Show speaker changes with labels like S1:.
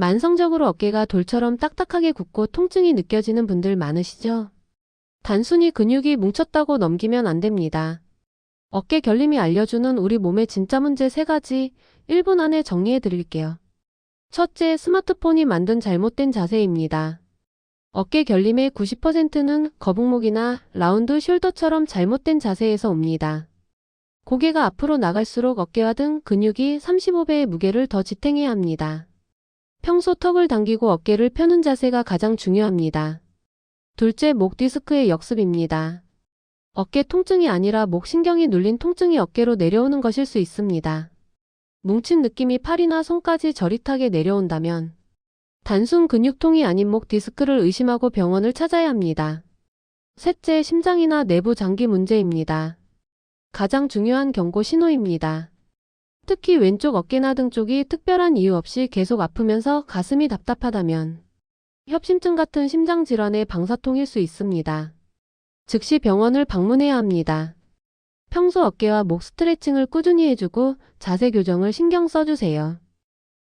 S1: 만성적으로 어깨가 돌처럼 딱딱하게 굳고 통증이 느껴지는 분들 많으시죠? 단순히 근육이 뭉쳤다고 넘기면 안 됩니다. 어깨 결림이 알려주는 우리 몸의 진짜 문제 세 가지 1분 안에 정리해 드릴게요. 첫째, 스마트폰이 만든 잘못된 자세입니다. 어깨 결림의 90%는 거북목이나 라운드 숄더처럼 잘못된 자세에서 옵니다. 고개가 앞으로 나갈수록 어깨와 등 근육이 35배의 무게를 더 지탱해야 합니다. 평소 턱을 당기고 어깨를 펴는 자세가 가장 중요합니다. 둘째, 목 디스크의 역습입니다. 어깨 통증이 아니라 목 신경이 눌린 통증이 어깨로 내려오는 것일 수 있습니다. 뭉친 느낌이 팔이나 손까지 저릿하게 내려온다면 단순 근육통이 아닌 목 디스크를 의심하고 병원을 찾아야 합니다. 셋째, 심장이나 내부 장기 문제입니다. 가장 중요한 경고 신호입니다. 특히 왼쪽 어깨나 등 쪽이 특별한 이유 없이 계속 아프면서 가슴이 답답하다면 협심증 같은 심장 질환의 방사통일 수 있습니다. 즉시 병원을 방문해야 합니다. 평소 어깨와 목 스트레칭을 꾸준히 해주고 자세 교정을 신경 써주세요.